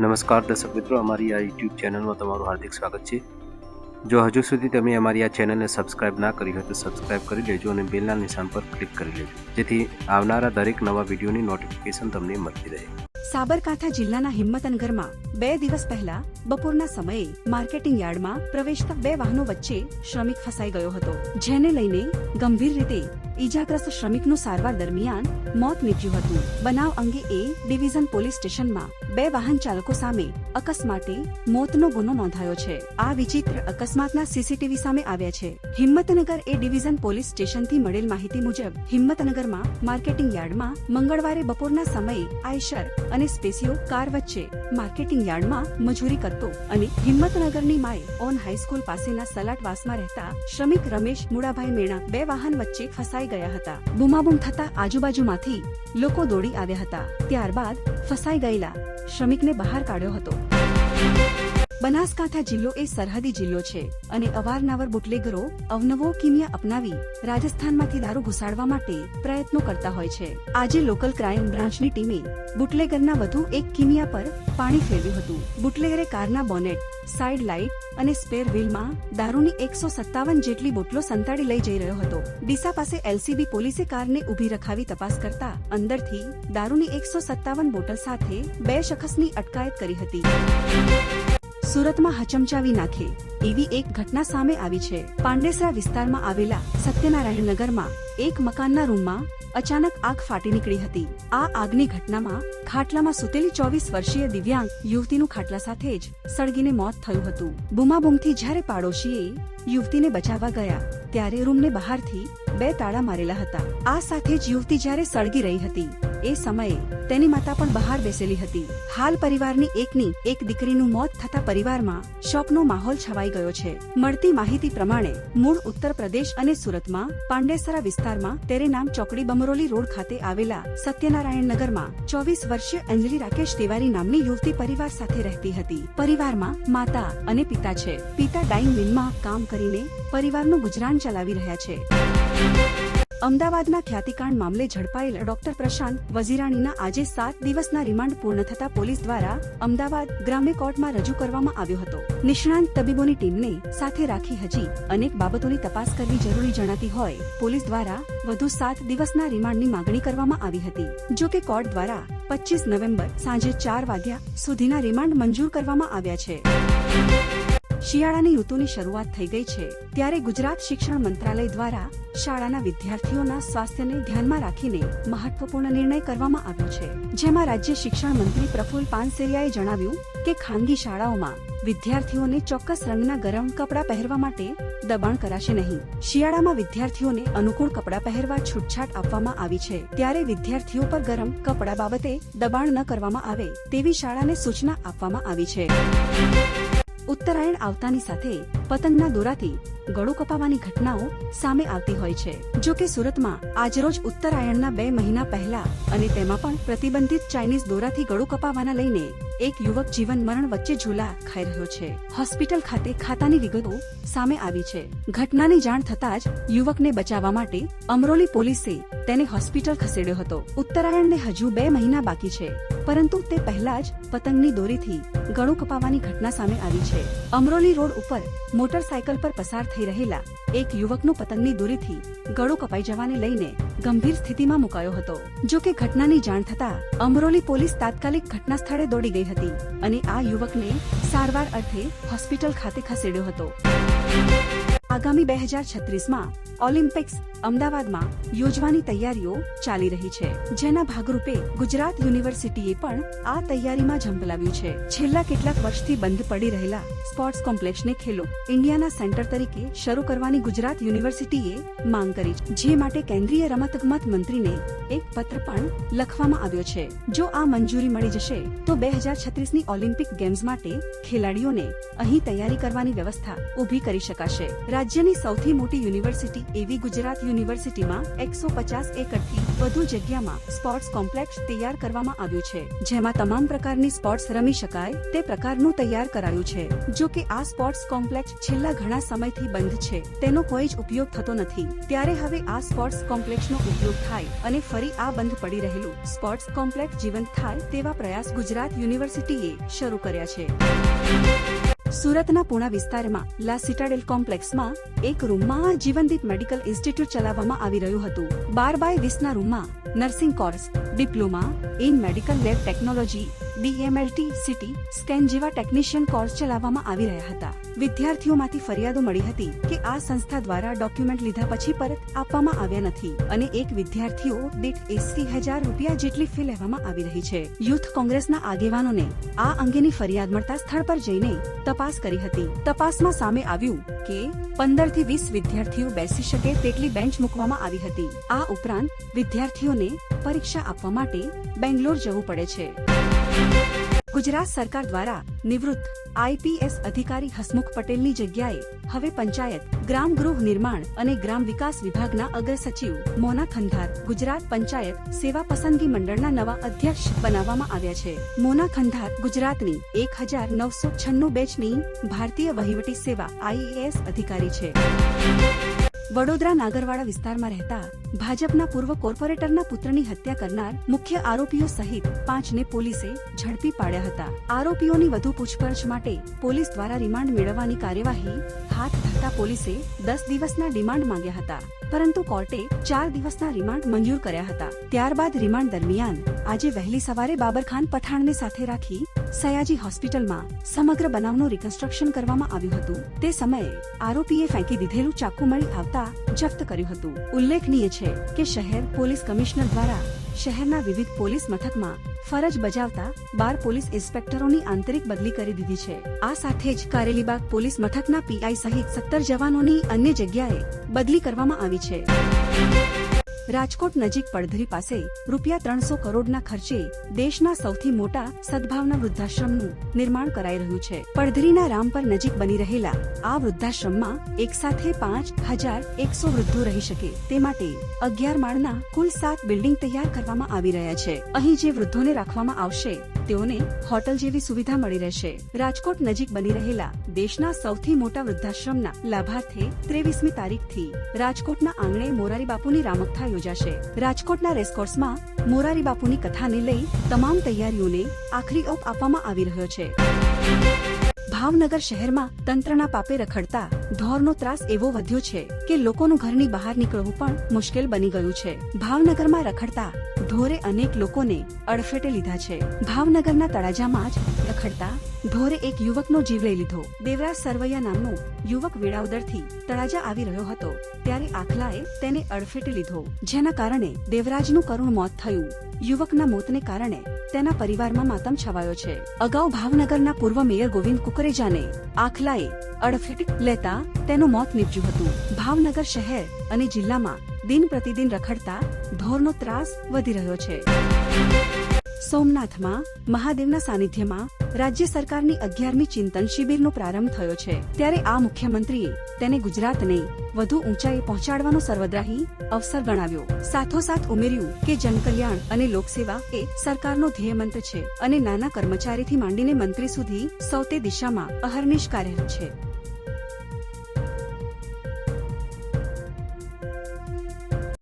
નમસ્કાર દર્શક મિત્રો, અમારી આ યુટ્યુબ ચેનલમાં તમારું હાર્દિક સ્વાગત છે. જો હજુ સુધી તમે અમારી આ ચેનલને સબસ્ક્રાઇબ ના કરી હોય તો સબસ્ક્રાઇબ કરી લેજો અને બેલના નિશાન પર ક્લિક કરી લેજો. જેથી આવનારા દરેક નવા વિડીયોની નોટિફિકેશન તમને મળતી રહે. સાબરકાંઠા જિલ્લાના હિંમતનગરમાં બે દિવસ પહેલા બપોરના સમયે માર્કેટિંગ યાર્ડમાં પ્રવેશતા બે વાહનો વચ્ચે શ્રમિક ફસાઈ ગયો હતો, જેને લઈને ગંભીર રીતે ઈજાગ્રસ્ત શ્રમિકનું સારવાર દરમિયાન મોત નીપજ્યું હતું. બનાવ અંગે એ ડિવિઝન પોલીસ સ્ટેશનમાં બે વાહન ચાલકો સામે અકસ્માતે મોતનો ગુનો નોંધાયો છે. આ વિચિત્ર અકસ્માતના સીસીટીવી સામે આવ્યા છે. હિંમતનગર એ ડિવિઝન પોલીસ સ્ટેશનથી મળેલ માહિતી મુજબ, હિંમતનગરમાં માર્કેટિંગ યાર્ડમાં મંગળવારે બપોરના સમયે આયશર અને સ્પેસિયો કાર વચ્ચે માર્કેટિંગ યાર્ડમાં મજૂરી કરતો અને હિંમતનગરની માએ ઓન હાઈસ્કૂલ પાસેના સલાટવાસમાં રહેતા શ્રમિક રમેશ મુડાભાઈ મેણા બે વાહન વચ્ચે ફસાઈ ગયા હતા. બુમાબુમ થતા આજુબાજુમાંથી લોકો દોડી આવ્યા હતા. ત્યારબાદ ફસાઈ ગયેલા શ્રમિકને બહાર કાઢ્યો હતો. બનાસકાંઠા જિલ્લો એ સરહદી જિલ્લો છે અને અવારનવાર બુટલેગરો અવનવો કિમિયા અપનાવી રાજસ્થાનમાંથી દારૂ ઘુસાડવા માટે પ્રયત્નો કરતા હોય છે. આજે લોકલ ક્રાઇમ બ્રાન્ચની ટીમે બુટલેગરના વધુ એક કિમિયા પર પાણી ફેરવ્યું હતું. બુટલેગરે કારના બોનેટ, સાઇડ લાઇટ અને સ્પેર વ્હીલમાં દારૂની એકસો સત્તાવન જેટલી બોટલો સંતાડી લઈ જઈ રહ્યો હતો. ડીસા પાસે એલસીબી પોલીસે કારને ઊભી રખાવી તપાસ કરતા અંદરથી દારૂની એકસો સત્તાવન બોટલ સાથે બે શખસની અટકાયત કરી હતી. સુરતમાં હચમચાવી નાખે એવી એક ઘટના સામે આવી છે. પાંડેસરા વિસ્તારમાં આવેલા સત્યનારાયણ નગરમાં એક મકાનના રૂમમાં અચાનક આગ ફાટી નીકળી હતી. આ આગની ઘટનામાં ખાટલામાં સુતેલી ચોવીસ વર્ષીય દિવ્યાંગ યુવતીનું ખાટલા સાથે જ સળગીને મોત થયું હતું. બુમાબુમથી જ્યારે પાડોશીએ યુવતીને બચાવવા ગયા, ત્યારે રૂમને બહારથી બે તાળા મારેલા હતા. આ સાથે જ યુવતી જ્યારે સળગી રહી હતી એ સમયે તેની માતા પણ બહાર બેસેલી હતી. હાલ પરિવારની એકની એક દીકરીનું મોત થતા પરિવારમાં શોકનો માહોલ છવાઈ ગયો છે. મળતી માહિતી પ્રમાણે મૂળ ઉત્તર પ્રદેશ અને સુરતમાં પાંડેસરા વિસ્તારમાં તેરે નામ ચોકડી બમરોલી રોડ ખાતે આવેલા સત્યનારાયણ નગરમાં ચોવીસ વર્ષીય અંજલિ રાકેશ તિવારી નામની યુવતી પરિવાર સાથે રહેતી હતી. પરિવારમાં માતા અને પિતા છે. પિતા ડાઇંગ મિલમાં કામ કરીને પરિવારનું ગુજરાન ચલાવી રહ્યા છે. અમદાવાદના ખ્યાતિકાંડ મામલે ઝડપાયેલ ડોક્ટર પ્રશાંત વઝીરાણીના આજે સાત દિવસના રિમાન્ડ પૂર્ણ થતા પોલીસ દ્વારા અમદાવાદ ગ્રામ્ય કોર્ટમાં રજૂ કરવામાં આવ્યો હતો. નિષ્ણાંત તબીબોની ટીમને સાથે રાખી હજી અનેક બાબતોની તપાસ કરવી જરૂરી જણાતી હોય, પોલીસ દ્વારા વધુ સાત દિવસના રિમાન્ડની માંગણી કરવામાં આવી હતી. જો કે કોર્ટ દ્વારા પચીસ નવેમ્બર સાંજે ચાર વાગ્યા સુધીના રિમાન્ડ મંજૂર કરવામાં આવ્યા છે. શિયાળાની ઋતુની શરૂઆત થઈ ગઈ છે, ત્યારે ગુજરાત શિક્ષણ મંત્રાલય દ્વારા શાળાના વિદ્યાર્થીઓના સ્વાસ્થ્યને ધ્યાનમાં રાખીને મહત્વપૂર્ણ નિર્ણય કરવામાં આવ્યો છે. જેમાં રાજ્ય શિક્ષણ મંત્રી પ્રફુલ પાનસેરિયાએ જણાવ્યું કે ખાનગી શાળાઓમાં વિદ્યાર્થીઓને ચોક્કસ રંગના ગરમ કપડાં પહેરવા માટે દબાણ કરાશે નહીં. શિયાળામાં વિદ્યાર્થીઓને અનુકૂળ કપડાં પહેરવા છૂટછાટ આપવામાં આવી છે, ત્યારે વિદ્યાર્થીઓ પર ગરમ કપડાં બાબતે દબાણ ન કરવામાં આવે તેવી શાળાને સૂચના આપવામાં આવી છે. ઉત્તરાયણ આવતાની સાથે પતંગના દોરાથી ગળું કપાવાની ઘટનાઓ સામે આવતી હોય છે. જો કે સુરતમાં આજરોજ ઉત્તરાયણના બે મહિના પહેલા અને તેમાં પણ પ્રતિબંધિત ચાઇનીઝ દોરાથી ગળું કપાવાના લઈને એક યુવક જીવન મરણ વચ્ચે ઝૂલા ખાઈ રહ્યો છે. હોસ્પિટલ ખાતે ખાતાની વિગતો સામે આવી છે. ઘટનાની જાણ થતાં જ યુવકને બચાવવા માટે અમરોલી પોલીસે તેને હોસ્પિટલ ખસેડ્યો હતો. ઉત્તરાયણને હજુ બે મહિના બાકી છે, પરંતુ તે પહેલા જ પતંગની દોરીથી ગળું કપાવાની ઘટના સામે આવી છે. અમરોલી રોડ ઉપર મોટરસાયકલ પર પસાર થઈ રહેલા એક યુવકનું પતંગની દોરીથી ગળું કપાઈ જવાને લઈને ગંભીર સ્થિતિમાં મુકાયો હતો. જો કે ઘટનાની જાણ થતા અમરોલી પોલીસ તાત્કાલિક ઘટના સ્થળે દોડી ગઈ હતી અને આ યુવકને સારવાર અર્થે હોસ્પિટલ ખાતે ખસેડ્યો હતો. આગામી બે હજાર છત્રીસમાં ઓલિમ્પિક્સ અમદાવાદમાં યોજવાની તૈયારીઓ ચાલી રહી છે. જેના ભાગરૂપે ગુજરાત યુનિવર્સિટીએ પણ આ તૈયારીમાં ઝંપલાવ્યું છે. છેલ્લા કેટલાક વર્ષથી બંધ પડી રહેલા સ્પોર્ટ્સ કોમ્પ્લેક્ષને ખેલો. ઇન્ડિયાના સેન્ટર તરીકે શરૂ કરવાની ગુજરાત યુનિવર્સિટીએ માંગ કરી જે માટે કેન્દ્રીય રમતગમત મંત્રીને એક પત્ર પણ લખવામાં આવ્યો છે. જો આ મંજૂરી મળી જશે, તો બે હજાર છત્રીસની ઓલિમ્પિક ગેમ્સ માટે ખેલાડીઓને અહીં તૈયારી કરવાની વ્યવસ્થા ઊભી કરી શકાશે. રાજ્યની સૌથી મોટી યુનિવર્સિટી એવી ગુજરાત યુનિવર્સિટીમાં એકસો પચાસ એકરથી વધુ જગ્યામાં સ્પોર્ટ્સ કોમ્પ્લેક્સ તૈયાર કરવામાં આવ્યું છે. જેમાં તમામ પ્રકારની સ્પોર્ટ્સ રમી શકાય તે પ્રકારનું તૈયાર કરાયું છે. જો કે આ સ્પોર્ટ્સ કોમ્પ્લેક્સ છેલ્લા ઘણા સમયથી બંધ છે. તેનો કોઈ જ ઉપયોગ થતો નથી. ત્યારે હવે આ સ્પોર્ટ્સ કોમ્પ્લેક્સનો ઉપયોગ થાય અને ફરી આ બંધ પડી રહેલું સ્પોર્ટ્સ કોમ્પ્લેક્સ જીવંત થાય તેવા પ્રયાસ ગુજરાત યુનિવર્સિટીએ શરૂ કર્યા છે. સુરતના પુણા વિસ્તારમાં લા સિટાડેલ કોમ્પ્લેક્સમાં, એક રૂમમાં જીવનદીપ મેડિકલ ઇન્સ્ટિટ્યૂટ ચલાવવામાં આવી રહ્યું હતું. બાર બાય વીસના રૂમમાં nursing course, diploma, in medical lab technology DMLT CT scan જેવા ટેકનિશિયન કોર્સ ચલાવવામાં આવી રહ્યા હતા. વિદ્યાર્થીઓમાંથી ફરિયાદો મળી હતી કે આ સંસ્થા દ્વારા ડોક્યુમેન્ટ લીધા પછી પરત આપવામાં આવ્યા નથી અને એક વિદ્યાર્થીઓ દીઠ એસી હજાર રૂપિયા જેટલી ફી લેવામાં આવી રહી છે. યુથ કોંગ્રેસના આગેવાનોને આ અંગેની ફરિયાદ મળતા સ્થળ પર જઈને તપાસ કરી હતી. તપાસમાં સામે આવ્યું કે પંદરથી વીસ વિદ્યાર્થીઓ બેસી શકે તેટલી બેન્ચ મૂકવામાં આવી હતી. આ ઉપરાંત વિદ્યાર્થીઓને પરીક્ષા આપવા માટે બેંગ્લોર જવું પડે છે. ગુજરાત સરકાર દ્વારા નિવૃત્ત આઈપીએસ અધિકારી હસમુખ પટેલની જગ્યાએ હવે પંચાયત, ગ્રામ ગૃહ નિર્માણ અને ગ્રામ વિકાસ વિભાગના અગ્ર સચિવ મોના ખંધાર ગુજરાત પંચાયત સેવા પસંદગી મંડળના નવા અધ્યક્ષ બનાવવામાં આવ્યા છે. મોના ખંધાર ગુજરાતની એક હજાર નવસો છન્નું બેચની ભારતીય વહીવટી સેવા આઈએએસ અધિકારી છે. વડોદરા નાગરવાડા વિસ્તારમાં રહેતા ભાજપના પૂર્વ કોર્પોરેટરના પુત્રની હત્યા કરનાર મુખ્ય આરોપીઓ સહિત પાંચને પોલીસે ઝડપી પાડ્યા હતા. આરોપીઓની વધુ પૂછપરછ માટે પોલીસ દ્વારા રિમાન્ડ મેળવવાની કાર્યવાહી હાથ ધરતા પોલીસે દસ દિવસના રિમાન્ડ માંગ્યા હતા, પરંતુ કોર્ટે ચાર દિવસના રિમાન્ડ મંજૂર કર્યા હતા. ત્યારબાદ રિમાન્ડ દરમિયાન આજે વહેલી સવારે બાબરખાન પઠાણને સાથે રાખી સયાજી હોસ્પિટલમાં સમગ્ર બનાવનું રિકન્સ્ટ્રક્શન કરવામાં આવ્યું હતું. તે સમયે આરોપીએ ફેંકી દીધેલું ચાકુ મળી આવતા જપ્ત કર્યું હતું. ઉલ્લેખનીય છે કે શહેર પોલીસ કમિશનર દ્વારા શહેરના વિવિધ પોલીસ મથકમાં ફરજ બજાવતા બાર પોલીસ ઇન્સ્પેક્ટરોની આંતરિક બદલી કરી દીધી છે. આ સાથે જ કારેલીબાગ પોલીસ મથકના પીઆઈ સહિત સત્તર જવાનોની અન્ય જગ્યાએ બદલી કરવામાં આવી છે. રાજકોટ નજીક પડધરી પાસે રૂપિયા ત્રણસો કરોડના ખર્ચે દેશના સૌથી મોટા સદભાવના વૃદ્ધાશ્રમનું નિર્માણ કરાઈ રહ્યું છે. પડધરીના રામપર નજીક બની રહેલા આ વૃદ્ધાશ્રમમાં એક સાથે પાંચ હજાર એકસો વૃદ્ધો રહી શકે. તે માટે અગિયાર માળના કુલ સાત બિલ્ડિંગ તૈયાર કરવામાં આવી રહ્યા છે. અહીં જે વૃદ્ધોને રાખવામાં આવશે, તેઓને હોટલ જેવી સુવિધા મળી રહેશે. રાજકોટ નજીક બની રહેલા દેશના સૌથી મોટા વૃદ્ધાશ્રમના લાભાર્થે ત્રેવીસમી તારીખથી રાજકોટના આંગણે મોરારી બાપુની રામકથા યોજાશે. રાજકોટના રેસકોર્સમાં મોરારી બાપુની કથાને લઈ તમામ તૈયારીઓને આખરી ઓપ આપવામાં આવી રહ્યો છે. ભાવનગર શહેરમાં તંત્રના પાપે રખડતા ઢોરનો ત્રાસ એવો વધ્યો છે કે લોકોનું ઘરની બહાર નીકળવું પણ મુશ્કેલ બની ગયું છે. ભાવનગરમાં રખડતા ઢોરે અનેક લોકોને અડફેટે લીધા છે. ભાવનગરના તળાજામાં જ રખડતા ઢોરે એક યુવકનો જીવ લઈ લીધો. દેવરાજ સરવૈયા નામનો યુવક વેળાવદરથી તળાજા આવી રહ્યો હતો. ત્યારે આખલાએ તેને અડફેટે લીધો, જેના કારણે દેવરાજનું કરુણ મોત થયું. યુવકના મોતને કારણે તેના પરિવારમાં માતમ છવાયો છે. અગાઉ ભાવનગરના પૂર્વ મેયર ગોવિંદ કુકરેજાને આખલાએ અડફેટ લેતા તેનું મોત નીપજ્યું હતું. ભાવનગર શહેર અને જિલ્લામાં દિન પ્રતિદિન રખડતા ઢોરનો ત્રાસ વધી રહ્યો છે. સોમનાથમાં મહાદેવના સાનિધ્યમાં રાજ્ય સરકારની અગિયારમી ચિંતન શિબિરનો પ્રારંભ થયો છે. ત્યારે આ મુખ્યમંત્રીએ તેને ગુજરાતને વધુ ઊંચાઈએ પહોંચાડવાનો સર્વગ્રાહી અવસર ગણાવ્યો. સાથોસાથ ઉમેર્યું કે જનકલ્યાણ અને લોકસેવા એ સરકારનો ધ્યેય મંત્ર છે અને નાના કર્મચારીથી માંડીને મંત્રી સુધી સૌ તે દિશામાં અહર્નિશ કાર્યરત છે.